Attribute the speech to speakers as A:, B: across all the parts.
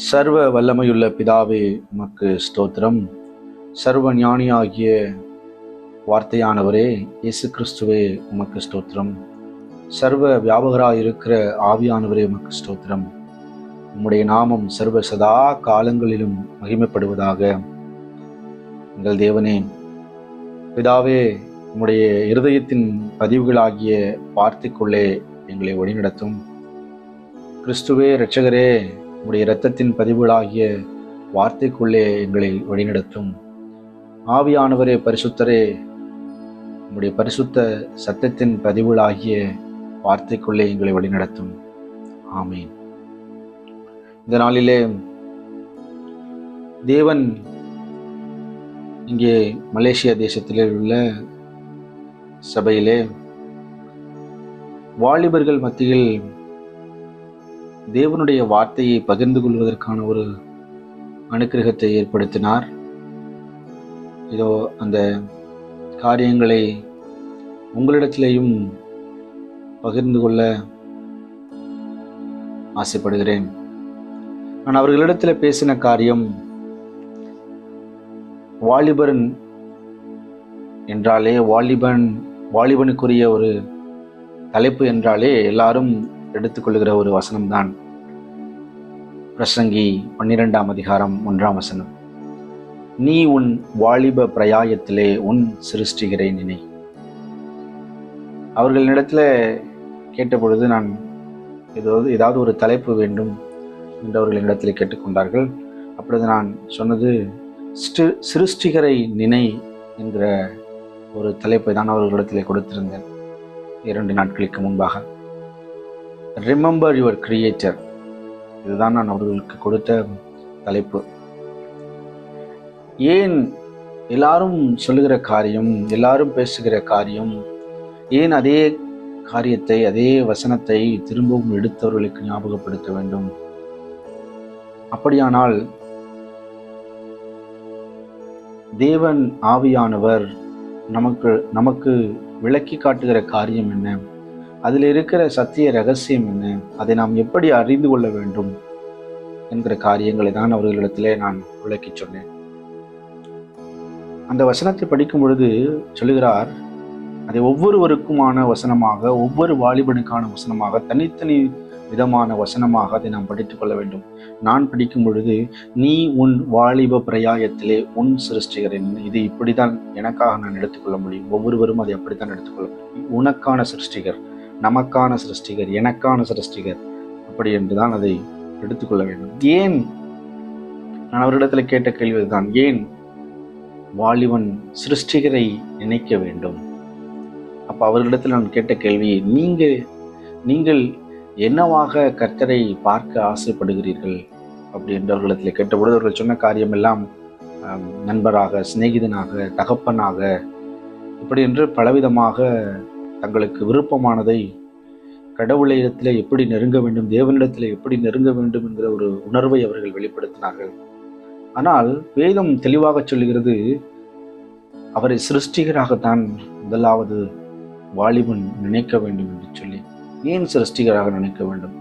A: சர்வ வல்லமையுள்ள பிதாவே உமக்கு ஸ்தோத்திரம். சர்வ ஞானியாகிய வார்த்தையானவரே இயேசு கிறிஸ்துவே உமக்கு ஸ்தோத்திரம். சர்வ வியாபகராக இருக்கிற ஆவியானவரே உமக்கு ஸ்தோத்திரம். உம்முடைய நாமம் சர்வ சதா காலங்களிலும் மகிமைப்படுவதாக எங்கள் தேவனே. பிதாவே உம்முடைய இருதயத்தின் பதிவுகளாகிய வார்த்தைக்குள்ளே எங்களை வழிநடத்தும். கிறிஸ்துவே இரட்சகரே உடைய இரத்தத்தின் பதிவுகளாகிய வார்த்தைக்குள்ளே எங்களை வழிநடத்தும். ஆவியானவரே பரிசுத்தரே உங்களுடைய பரிசுத்த சத்தத்தின் பதிவுகளாகிய வார்த்தைக்குள்ளே எங்களை வழிநடத்தும். ஆமீன். இந்த நாளிலே தேவன் இங்கே மலேசியா தேசத்திலே உள்ள சபையிலே வாலிபர்கள் மத்தியில் தேவனுடைய வார்த்தையை பகிர்ந்து கொள்வதற்கான ஒரு அனுக்கிரகத்தை ஏற்படுத்தினார். இதோ அந்த காரியங்களை உங்களிடத்திலேயும் பகிர்ந்து கொள்ள ஆசைப்படுகிறேன். நான் அவர்களிடத்தில் பேசின காரியம் வாலிபன் என்றாலே வாலிபன் வாலிபனுக்குரிய ஒரு தலைப்பு என்றாலே எல்லாரும் எடுத்துக்கொள்கிற ஒரு வசனம்தான் பிரசங்கி பன்னிரெண்டாம் அதிகாரம் ஒன்றாம் வசனம். நீ உன் வாலிப பிரயாயத்திலே உன் சிருஷ்டிகரை நினை. அவர்களிடத்தில் கேட்ட பொழுது நான் ஏதாவது ஏதாவது ஒரு தலைப்பு வேண்டும் என்று அவர்களிடத்தில் கேட்டுக்கொண்டார்கள். அப்பொழுது நான் சொன்னது சிருஷ்டிகரை நினை என்கிற ஒரு தலைப்பை தான் அவர்களிடத்தில் கொடுத்திருந்தேன். இரண்டு நாட்களுக்கு முன்பாக. ரிமெம்பர் யுவர் கிரியேட்டர் இதுதான் நான் அவர்களுக்கு கொடுத்த தலைப்பு. ஏன் எல்லாரும் சொல்லுகிற காரியம் எல்லாரும் பேசுகிற காரியம் ஏன் அதே காரியத்தை அதே வசனத்தை திரும்பவும் எடுத்தவர்களுக்கு ஞாபகப்படுத்த வேண்டும்? அப்படியானால் தேவன் ஆவியானவர் நமக்கு நமக்கு விளக்கி காட்டுகிற காரியம் என்ன? அதில் இருக்கிற சத்திய ரகசியம் என்ன? அதை நாம் எப்படி அறிந்து கொள்ள வேண்டும்? என்கிற காரியங்களை தான் அவர்களிடத்திலே நான் விளக்கி சொன்னேன். அந்த வசனத்தை படிக்கும் பொழுது சொல்லுகிறார் அதை ஒவ்வொருவருக்குமான வசனமாக ஒவ்வொரு வாலிபனுக்கான வசனமாக தனித்தனி விதமான வசனமாக அதை நாம் படித்துக் கொள்ள வேண்டும். நான் படிக்கும் பொழுது நீ உன் வாலிப பிரயாயத்திலே உன் சிருஷ்டிகரின் இது இப்படிதான் எனக்காக நான் எடுத்துக்கொள்ள முடியும். ஒவ்வொருவரும் அதை அப்படித்தான் எடுத்துக்கொள்ள முடியும். உனக்கான சிருஷ்டிகர் நமக்கான சிருஷ்டிகர் எனக்கான சிருஷ்டிகர் அப்படி என்று தான் அதை எடுத்துக்கொள்ள வேண்டும். ஏன்? நான் அவரிடத்தில் கேட்ட கேள்வி தான் ஏன் வாலிபன் சிருஷ்டிகரை நினைக்க வேண்டும்? அப்போ அவர்களிடத்தில் நான் கேட்ட கேள்வி நீங்கள் நீங்கள் என்னவாக கர்த்தரை பார்க்க ஆசைப்படுகிறீர்கள்? அப்படி என்று அவர்களிடத்தில் கேட்டபொழுது அவர்கள் சொன்ன காரியம் எல்லாம் நண்பராக சிநேகிதனாக தகப்பனாக இப்படி என்று பலவிதமாக தங்களுக்கு விருப்பமானதை கடவுளிடத்தில் எப்படி நெருங்க வேண்டும் தேவனிடத்தில் எப்படி நெருங்க வேண்டும் என்கிற ஒரு உணர்வை அவர்கள் வெளிப்படுத்தினார்கள். ஆனால் வேதம் தெளிவாக சொல்லுகிறது அவரை சிருஷ்டிகராகத்தான் முதலாவது வாலிபன் நினைக்க வேண்டும் என்று சொல்லி. ஏன் சிருஷ்டிகராக நினைக்க வேண்டும்?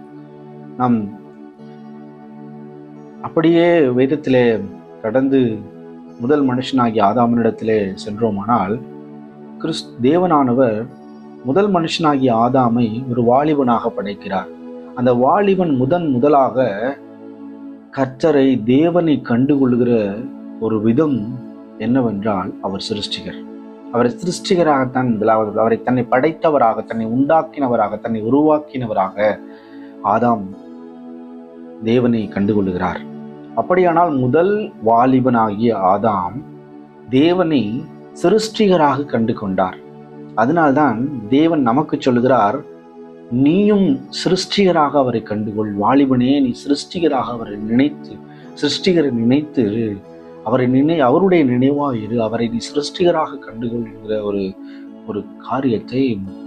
A: நாம் அப்படியே வேதத்திலே கடந்து முதல் மனுஷனாகிய ஆதாமனிடத்திலே சென்றோமானால் கிறிஸ் தேவனானவர் முதல் மனுஷனாகிய ஆதாமை ஒரு வாலிபனாக படைக்கிறார். அந்த வாலிபன் முதன் முதலாக கர்த்தரை தேவனை கண்டுகொள்கிற ஒரு விதம் என்னவென்றால் அவர் சிருஷ்டிகர். அவரை சிருஷ்டிகராகத்தான் முதலாவது அவரை தன்னை படைத்தவராக தன்னை உண்டாக்கினவராக தன்னை உருவாக்கினவராக ஆதாம் தேவனை கண்டுகொள்கிறார் அப்படியானால் முதல் வாலிபனாகிய ஆதாம் தேவனை சிருஷ்டிகராக கண்டு கொண்டார் அதனால்தான் தேவன் நமக்கு சொல்லுகிறார் நீயும் சிருஷ்டிகராக அவரை கண்டுகொள். வாலிபனே நீ சிருஷ்டிகராக அவரை நினைத்து சிருஷ்டிகரை நினைத்து அவரை நினை அவருடைய நினைவாக இரு. அவரை நீ சிருஷ்டிகராக கண்டுகொள் என்கிற ஒரு ஒரு காரியத்தை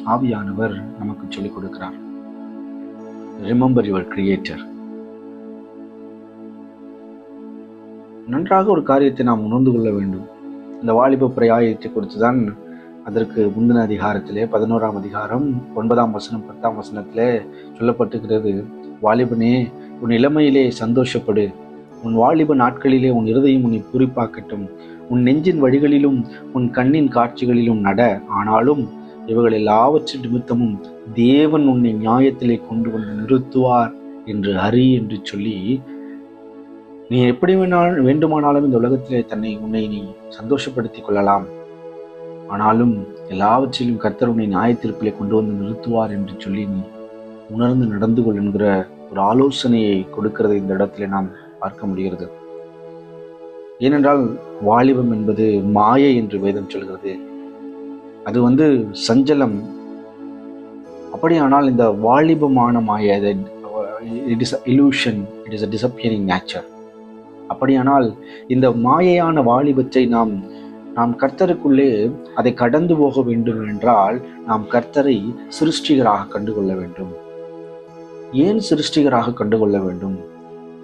A: ஆவியானவர் நமக்கு சொல்லிக் கொடுக்கிறார். ரிமெம்பர் யுவர் கிரியேட்டர் நன்றாக ஒரு காரியத்தை நாம் உணர்ந்து கொள்ள வேண்டும். இந்த வாலிப பிரயாயத்தை குறித்து தான் அதற்கு முந்தின அதிகாரத்திலே பதினோராம் அதிகாரம் ஒன்பதாம் வசனம் பத்தாம் வசனத்திலே சொல்லப்பட்டுகிறது வாலிபனே உன் இளமையிலே சந்தோஷப்படு. உன் வாலிப நாட்களிலே உன் இருதயம் உன்னை குறிப்பாக்கட்டும் உன் நெஞ்சின் வழிகளிலும் உன் கண்ணின் காட்சிகளிலும் நட. ஆனாலும் இவர்கள் எல்லாவற்றின் நிமித்தமும் தேவன் உன்னை நியாயத்திலே கொண்டு வந்து நிறுத்துவார் என்று அறி என்று சொல்லி நீ எப்படி வேணாலும் வேண்டுமானாலும் இந்த உலகத்திலே தன்னை உன்னை நீ சந்தோஷப்படுத்திக் கொள்ளலாம். ஆனாலும் எல்லாவற்றிலும் கர்த்தர் உன்னை கொண்டு வந்து நிறுத்துவார் என்று சொல்லி நீ உணர்ந்து நடந்து கொள் என்கிற ஒரு ஆலோசனையை கொடுக்கிறதை இந்த இடத்துல நாம் பார்க்க முடிகிறது. ஏனென்றால் வாலிபம் என்பது மாயை என்று வேதம் சொல்கிறது. அது வந்து சஞ்சலம். அப்படியானால் இந்த வாலிபமான மாய it is illusion it is a disappearing nature அப்படியானால் இந்த மாயையான வாலிபத்தை நாம் நாம் கர்த்தருக்குள்ளே அதை கடந்து போக வேண்டும் என்றால் நாம் கர்த்தரை சிருஷ்டிகராக கண்டுகொள்ள வேண்டும். ஏன் சிருஷ்டிகராக கண்டுகொள்ள வேண்டும்?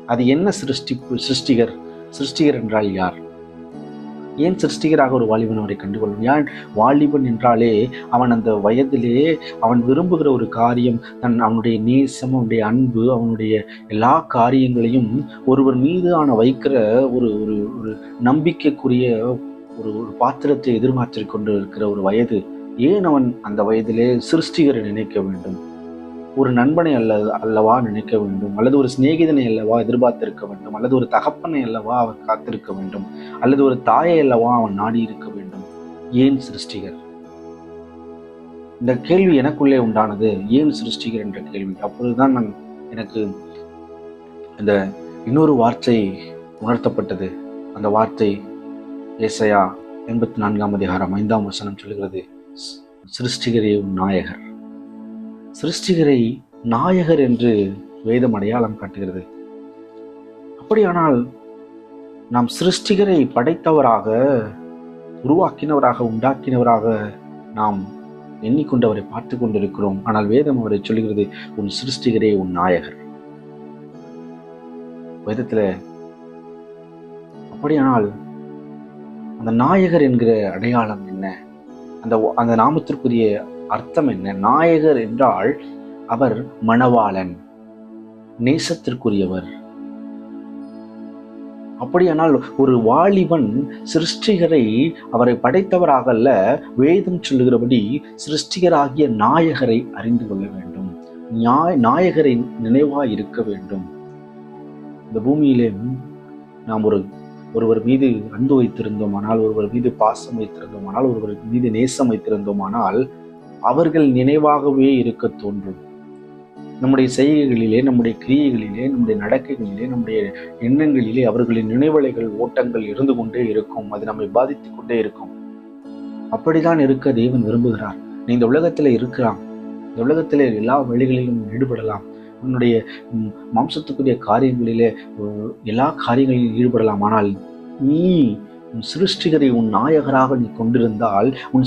A: அது என்ன சிருஷ்டி சிருஷ்டிகர் சிருஷ்டிகர் என்றால் யார்? ஏன் சிருஷ்டிகராக ஒரு வாலிபன் அவரை கண்டுகொள்ளும்? ஏன் வாலிபன் என்றாலே அவன் அந்த வயதிலே அவன் விரும்புகிற ஒரு காரியம் தன் அவனுடைய நேசம் அவனுடைய அன்பு அவனுடைய எல்லா காரியங்களையும் ஒருவர் மீதான வைக்கிற ஒரு ஒரு ஒரு நம்பிக்கைக்குரிய ஒரு ஒரு பாத்திரத்தை எதிர்பார்த்து கொண்டு இருக்கிற ஒரு வயது ஏன் அவன் அந்த வயதிலே சிருஷ்டிகரை நினைக்க வேண்டும்? ஒரு நண்பனை அல்ல அல்லவா நினைக்க வேண்டும்? அல்லது ஒரு சிநேகிதனை அல்லவா எதிர்பார்த்திருக்க வேண்டும்? அல்லது ஒரு தகப்பனை அல்லவா அவன் காத்திருக்க வேண்டும்? அல்லது ஒரு தாயை அல்லவா அவன் நாடி இருக்க வேண்டும்? ஏன் சிருஷ்டிகர்? இந்த கேள்வி எனக்குள்ளே உண்டானது ஏன் சிருஷ்டிகர் என்ற கேள்வி. அப்பொழுதுதான் நான் எனக்கு இந்த இன்னொரு வார்த்தை உணர்த்தப்பட்டது. அந்த வார்த்தை ஏசையா எண்பத்தி நான்காம் அதிகாரம் ஐந்தாம் வசனம் சொல்கிறது சிருஷ்டிகரே உன் நாயகர். சிருஷ்டிகரை நாயகர் என்று வேதம் அடையாளம் காட்டுகிறது. அப்படியானால் நாம் சிருஷ்டிகரை படைத்தவராக உருவாக்கினவராக உண்டாக்கினவராக நாம் எண்ணிக்கொண்டவரை பார்த்து கொண்டிருக்கிறோம். ஆனால் வேதம் அவரை சொல்கிறது உன் சிருஷ்டிகரே உன் நாயகர். வேதத்தில் அப்படியானால் அந்த நாயகர் என்கிற அடையாளம் என்ன? அந்த அந்த நாமத்திற்குரிய அர்த்தம் என்ன? நாயகர் என்றால் அவர் மணவாளன் நேசத்திற்குரியவர். அப்படியானால் ஒரு வாலிபன் சிருஷ்டிகரை அவரை படைத்தவராக அல்ல வேதம் சொல்லுகிறபடி சிருஷ்டிகராகிய நாயகரை அறிந்து கொள்ள வேண்டும். நியாய நாயகரை நினைவாய் இருக்க வேண்டும். இந்த பூமியிலே நாம் ஒரு ஒருவர் மீது அன்பு வைத்திருந்தோமானால் ஒருவர் மீது பாசம் வைத்திருந்தோமானால் ஒருவர் மீது நேசம் வைத்திருந்தோமானால் அவர்கள் நினைவாகவே இருக்க தோன்றும். நம்முடைய செய்கைகளிலே நம்முடைய கிரியைகளிலே நம்முடைய நடக்கைகளிலே நம்முடைய எண்ணங்களிலே அவர்களின் நினைவலைகள் ஓட்டங்கள் இருந்து கொண்டே இருக்கும். அது நம்மை பாதித்து கொண்டே இருக்கும். அப்படிதான் இருக்க தேவன் விரும்புகிறார். நீ இந்த உலகத்துல இருக்கலாம். இந்த உலகத்திலே எல்லா வழிகளிலும் ஈடுபடலாம். உன்னுடைய மாம்சத்துக்குரிய காரியங்களிலே எல்லா காரியங்களிலும் ஈடுபடலாம். ஆனால் நீ உன் சிருஷ்டிகரை உன் நாயகராக நீ கொண்டிருந்தால் உன்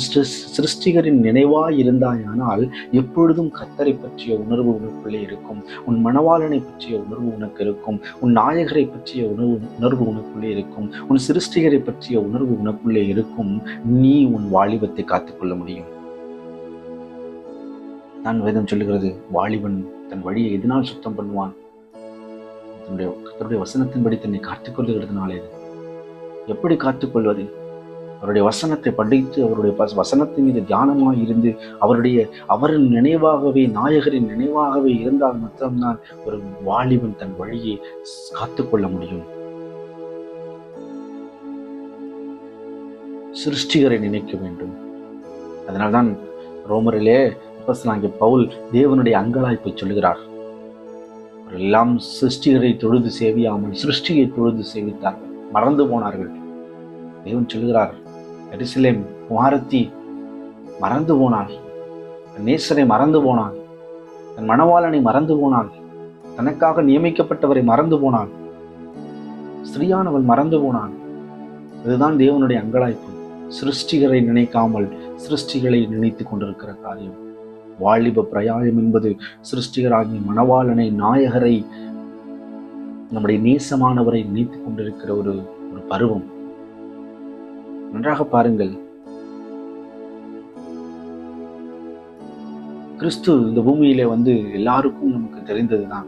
A: சிருஷ்டிகரின் நினைவாய் இருந்தாயானால் எப்பொழுதும் கத்தரை பற்றிய உணர்வு உனக்குள்ளே இருக்கும். உன் மணவாளனை பற்றிய உணர்வு உனக்கு இருக்கும். உன் நாயகரை பற்றிய உணர்வு உணர்வு உனக்குள்ளே இருக்கும். உன் சிருஷ்டிகரை பற்றிய உணர்வு உனக்குள்ளே இருக்கும். நீ உன் வாலிபத்தை காத்துக்கொள்ள முடியும். நான் வேதம் சொல்லுகிறது. வாலிபன் தன் வழியை எதனால் சுத்தம் பண்ணுவான்? தன்னுடைய கத்தருடைய வசனத்தின்படி தன்னை காத்துக்கொள்ளுகிறதுனாலே எப்படி காத்துக்கொள்வது அவருடைய வசனத்தை படித்து அவருடைய வசனத்தின் மீது தியானமாக இருந்து அவருடைய அவரின் நினைவாகவே நாயகரின் நினைவாகவே இருந்தால் மட்டும்தான் ஒரு வாலிபன் தன் வழியை காத்துக்கொள்ள முடியும். சிருஷ்டிகரை நினைக்க வேண்டும். அதனால்தான் ரோமரிலே அப்போஸ்தலனாகிய பவுல் தேவனுடைய அங்கலாய்ப்பை சொல்லுகிறார். எல்லாம் சிருஷ்டிகரை தொழுது சேவியாமல் சிருஷ்டியை தொழுது சேவித்தார்கள். மறந்து போனார்கள். தேவன் சொல்லுகிறார் எரிசிலேம் குமாரத்தி மறந்து போனாள் தன் நேசரை மறந்து போனாள் தன் மணவாளனை மறந்து போனாள் தனக்காக நியமிக்கப்பட்டவரை மறந்து போனாள் ஸ்திரீயானவள் மறந்து போனாள் இதுதான் தேவனுடைய அங்கலாய்ப்பு. சிருஷ்டிகரை நினைக்காமல் சிருஷ்டிகளை நினைத்து கொண்டிருக்கிற காரியம். வாலிப பிரயாயம் என்பது சிருஷ்டிகராகிய மணவாளனை நாயகரை நம்முடைய நேசமானவரை நினைத்து கொண்டிருக்கிற ஒரு ஒரு பருவம். நன்றாக பாருங்கள். கிறிஸ்து இந்த பூமியில வந்து எல்லாருக்கும் நமக்கு தெரிந்ததுதான்.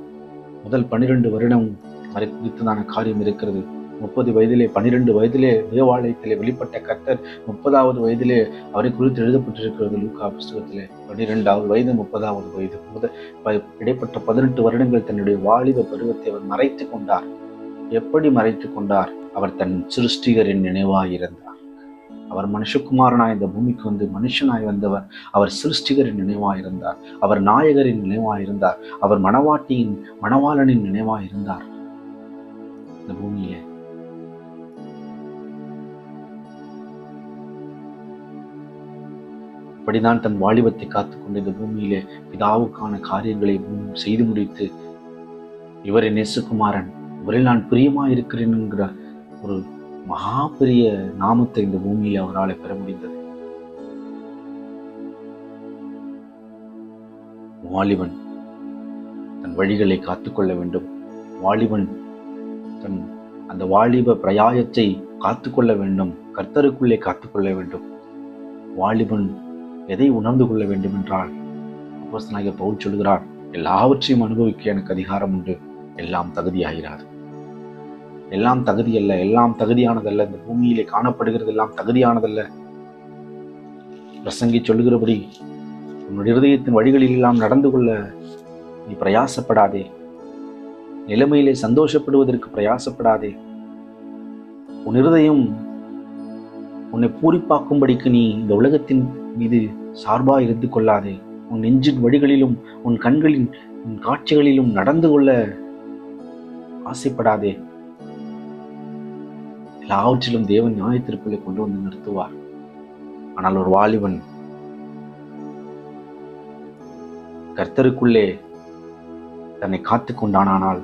A: முதல் பன்னிரண்டு வருடம் வரை குறித்ததான காரியம் இருக்கிறது. முப்பது வயதிலே பனிரெண்டு வயதிலே தேவாலயத்திலே வெளிப்பட்ட கர்த்தர் முப்பதாவது வயதிலே அவரை குறித்து எழுதப்பட்டிருக்கிறது லூக்கா புஸ்தகத்திலே. பன்னிரெண்டாவது வயது முப்பதாவது வயது. முத இடைப்பட்ட பதினெட்டு வருடங்கள் தன்னுடைய வாலிப பருவத்தை அவர் மறைத்து கொண்டார். எப்படி மறைத்து கொண்டார்? அவர் தன் சிருஷ்டிகரின் நினைவாக இருந்தார். அவர் மனுஷகுமாரனாய் இந்த பூமிக்கு வந்து மனுஷனாய் வந்தவர் அவர் சிருஷ்டிகரின் நினைவாக இருந்தார். அவர் நாயகரின் நினைவாக இருந்தார். அவர் மணவாட்டியின் மணவாளனின் நினைவாக இருந்தார். இந்த பூமியிலே அப்படிதான் தன் வாலிபத்தை காத்துக்கொண்டு இந்த பூமியிலே பிதாவுக்கான காரியங்களை செய்து முடித்து இவரை நேசுகுமாரன் இவரில் நான் பிரியமா இருக்கிறேன் என்கிற ஒரு மகா பெரிய நாமத்தை இந்த பூமியில அவரால் பெற முடிந்தது. வாலிபன் தன் வழிகளை காத்துக்கொள்ள வேண்டும். வாலிபன் தன் அந்த வாலிப பிரயாயத்தை காத்துக்கொள்ள வேண்டும். கர்த்தருக்குள்ளே காத்துக்கொள்ள வேண்டும். வாலிபன் எதை உணர்ந்து கொள்ள வேண்டும் என்றால் அப்போஸ்தலனாகிய பவுல் சொல்கிறார் எல்லாவற்றையும் அனுபவிக்க எனக்கு அதிகாரம் உண்டு. எல்லாம் தகுதியாகிறார் எல்லாம் தகுதி அல்ல எல்லாம் தகுதியானதல்ல. இந்த பூமியிலே காணப்படுகிறது எல்லாம் தகுதியானதல்ல. பிரசங்கி சொல்லுகிறபடி உன்னுடைய இருதயத்தின் வழிகளில் எல்லாம் நடந்து கொள்ள நீ பிரயாசப்படாதே. நிலைமையிலே சந்தோஷப்படுவதற்கு பிரயாசப்படாதே. உன் இருதயம் உன்னை பூரிப்பாக்கும்படிக்கு நீ இந்த உலகத்தின் மீது சார்பா இருந்து கொள்ளாதே. உன் நெஞ்சின் வழிகளிலும் உன் கண்களின் உன் காட்சிகளிலும் நடந்து கொள்ள ஆசைப்படாதே. எல்லாவற்றிலும் தேவன் நியாயத்திற்குள்ளே கொண்டு வந்து நிறுத்துவார். ஆனால் ஒரு வாலிபன் கர்த்தருக்குள்ளே தன்னை காத்து கொண்டானால்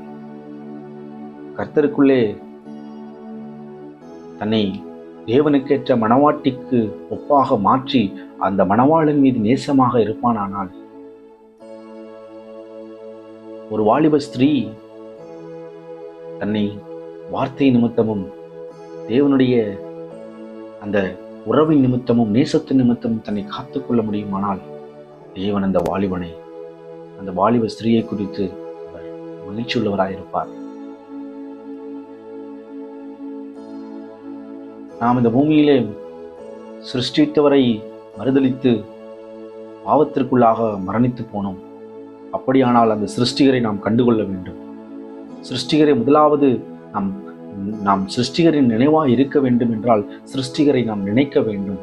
A: கர்த்தருக்குள்ளே தன்னை தேவனுக்கேற்ற மனவாட்டிக்கு ஒப்பாக மாற்றி அந்த மணவாளன் மீது நேசமாக இருப்பானானால்? ஒரு வாலிப ஸ்திரீ தன்னை வார்த்தை நிமித்தமும் தேவனுடைய அந்த உறவின் நிமித்தமும் நேசத்தின் நிமித்தமும் தன்னை காத்துக்கொள்ள முடியுமானால் தேவன் அந்த வாலிபனை அந்த வாலிப ஸ்திரீயை குறித்து அவர் மகிழ்ச்சி உள்ளவராயிருப்பார் நாம் இந்த பூமியிலே சிருஷ்டித்தவரை மறுதளித்து பாவத்திற்குள்ளாக மரணித்து போனோம். அப்படியானால் அந்த சிருஷ்டிகரை நாம் கண்டுகொள்ள வேண்டும். சிருஷ்டிகரை முதலாவது நாம் நாம் சிருஷ்டிகரின் நினைவாக இருக்க வேண்டும் என்றால் சிருஷ்டிகரை நாம் நினைக்க வேண்டும்.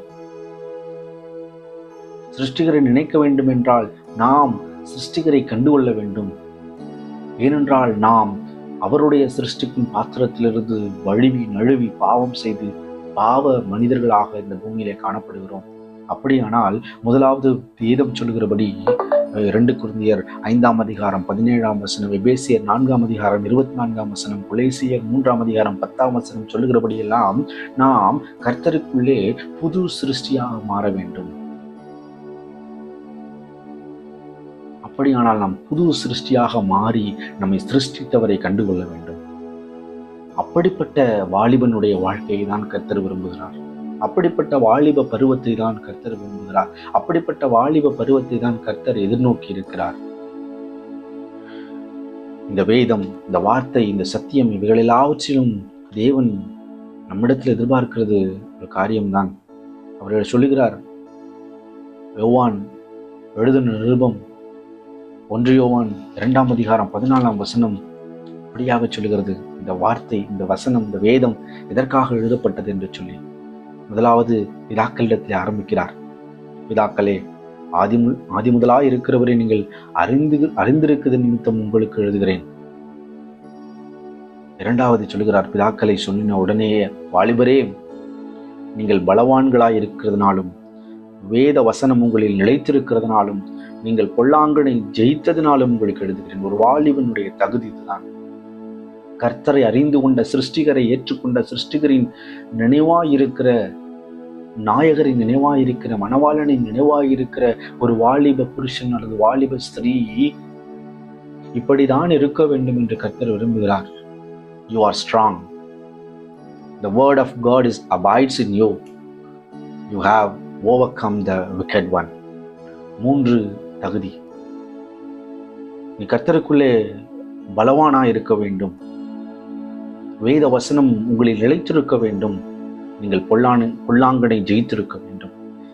A: சிருஷ்டிகரை நினைக்க வேண்டும் என்றால் நாம் சிருஷ்டிகரை கண்டுகொள்ள வேண்டும். ஏனென்றால் நாம் அவருடைய சிருஷ்டிக்கும் பாத்திரத்திலிருந்து வழுவி நழுவி பாவம் செய்து பாவ மனிதர்களாக இந்த பூமியிலே காணப்படுகிறோம். அப்படியானால் முதலாவது வேதம் சொல்கிறபடி இரண்டு குருந்தியர் ஐந்தாம் அதிகாரம் பதினேழாம் வசனம் எபேசியர் நான்காம் அதிகாரம் இருபத்தி நான்காம் வசனம் குலேசியர் மூன்றாம் அதிகாரம் பத்தாம் வசனம் சொல்லுகிறபடி எல்லாம் நாம் கர்த்தருக்குள்ளே புது சிருஷ்டியாக மாற வேண்டும். அப்படியானால் நாம் புது சிருஷ்டியாக மாறி நம்மை சிருஷ்டித்தவரை கண்டுகொள்ள வேண்டும். அப்படிப்பட்ட வாலிபனுடைய வாழ்க்கையை தான் கர்த்தர் விரும்புகிறார். அப்படிப்பட்ட வாலிப பருவத்தை தான் கர்த்தர் விரும்புகிறார். அப்படிப்பட்ட வாலிப பருவத்தை தான் கர்த்தர் எதிர்நோக்கி இருக்கிறார். இந்த வேதம் இந்த வார்த்தை இந்த சத்தியம் இவைகள் எல்லாவற்றிலும் தேவன் நம்மிடத்தில் எதிர்பார்க்கிறது ஒரு காரியம்தான். அவர்கள் சொல்லுகிறார் யோவான் எழுதின நிருபம் ஒன்று யோவான் இரண்டாம் அதிகாரம் பதினாலாம் வசனம் அப்படியாக சொல்லுகிறது. இந்த வார்த்தை இந்த வசனம் இந்த வேதம் எதற்காக எழுதப்பட்டது என்று சொல்லி முதலாவது பிதாக்களிடத்தில் ஆரம்பிக்கிறார். பிதாக்களே ஆதி ஆதி முதலாய் இருக்கிறவரை நீங்கள் அறிந்து அறிந்திருக்கிறது நிமித்தம் உங்களுக்கு எழுதுகிறேன். இரண்டாவது சொல்லுகிறார் பிதாக்களை சொன்னின உடனேயே வாலிபரே நீங்கள் பலவான்களாய் இருக்கிறதுனாலும் வேத வசனம் உங்களில் நிலைத்திருக்கிறதுனாலும் நீங்கள் பொல்லாங்கனை ஜெயித்ததினாலும் உங்களுக்கு எழுதுகிறேன். ஒரு வாலிபனுடைய தகுதி இதுதான். கர்த்தரை அறிந்து கொண்ட சிருஷ்டிகரை ஏற்றுக்கொண்ட சிருஷ்டிகரின் நினைவாயிருக்கிற நாயகரின் நினைவாயிருக்கிற மணவாளனின் நினைவாயிருக்கிற ஒரு வாலிப புருஷன் அல்லது வாலிப ஸ்திரீ இப்படிதான் இருக்க வேண்டும் என்று கர்த்தர் விரும்புகிறார். You are strong the word of God is abides in you you have overcome the wicked one மூன்று தகுதி. நீ கர்த்தருக்குள்ளே பலவானா இருக்க வேண்டும். வேத வசனம் உங்களில் நிலைத்திருக்க வேண்டும். நீங்கள் பொல்லானு பொல்லாங்கனை ஜெயித்திருக்க வேண்டும்.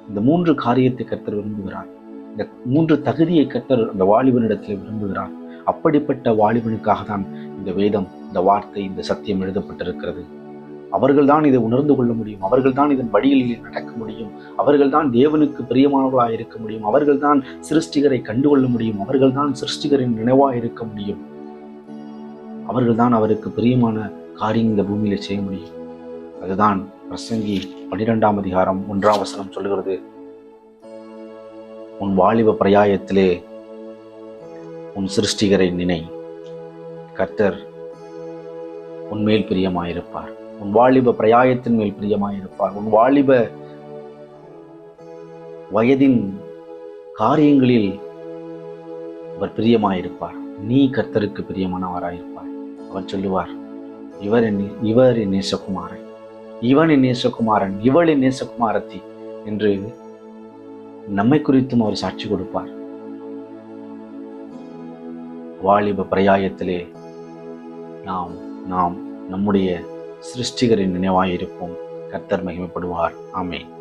A: இந்த மூன்று காரியத்தை கர்த்தர் விரும்புகிறார். இந்த மூன்று தகுதியை கர்த்தர் அந்த வாலிபனிடத்தில் விரும்புகிறார். அப்படிப்பட்ட வாலிபனுக்காக தான் இந்த வேதம் இந்த வார்த்தை இந்த சத்தியம் எழுதப்பட்டிருக்கிறது. அவர்கள்தான் இதை உணர்ந்து கொள்ள முடியும். அவர்கள்தான் இதன் வழிகளில் நடக்க முடியும். அவர்கள்தான் தேவனுக்கு பிரியமானவர்களாக இருக்க முடியும். அவர்கள்தான் சிருஷ்டிகரை கண்டுகொள்ள முடியும். அவர்கள்தான் சிருஷ்டிகரின் நினைவாக இருக்க முடியும். அவர்கள்தான் அவருக்கு பிரியமான காரியம் இந்த பூமியில செய்ய முடியும். அதுதான் பிரசங்கி பன்னிரெண்டாம் அதிகாரம் ஒன்றாம் வசனம் சொல்லுகிறது. உன் வாலிப பிரயாயத்திலே உன் சிருஷ்டிகரை நினை. கர்த்தர் உன்மேல் பிரியமாயிருப்பார். உன் வாலிப பிரயாயத்தின் மேல் பிரியமாயிருப்பார். உன் வாலிப வயதின் காரியங்களில் அவர் பிரியமாயிருப்பார். நீ கர்த்தருக்கு பிரியமானவராயிருப்பார் அவர் சொல்லுவார் இவரின் இவரின் நேசகுமாரன். இவனின் நேசகுமாரன் இவளின் நேசகுமாரத்தி என்று நம்மை குறித்தும் அவர் சாட்சி கொடுப்பார். வாலிப பிரயாயத்திலே நாம் நாம் நம்முடைய சிருஷ்டிகரின் நினைவாயிருப்போம். கர்த்தர் மகிமைப்படுவார். ஆமேன்.